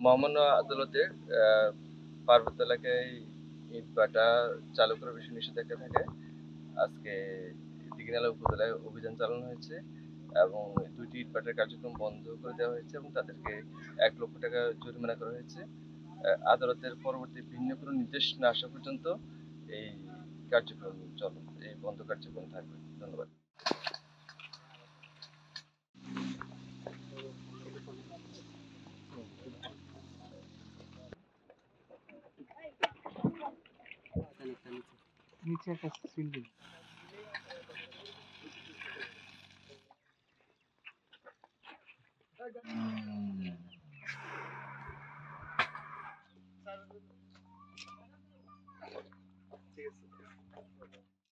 মহামান্য আদালতে পার্বত্য এলাকায় ইট ভাটা চালু করার বিষয়ে নিষেধাজ্ঞা থাকে আজকে দিঘিনালা উপজেলায় অভিযান চালানো হয়েছে। এবং দুইটি ইট ভাটার কার্যক্রম বন্ধ করে দেওয়া হয়েছে এবং তাদেরকে এক লক্ষ টাকা জরিমানা করা হয়েছে। আদালতের পরবর্তী ভিন্ন কোনো নির্দেশ না আসা পর্যন্ত এই কার্যক্রম চলবে এই বন্ধ কার্যক্রম থাকবে। ধন্যবাদ। নিচে একটা সিল 嗯，三十，这次。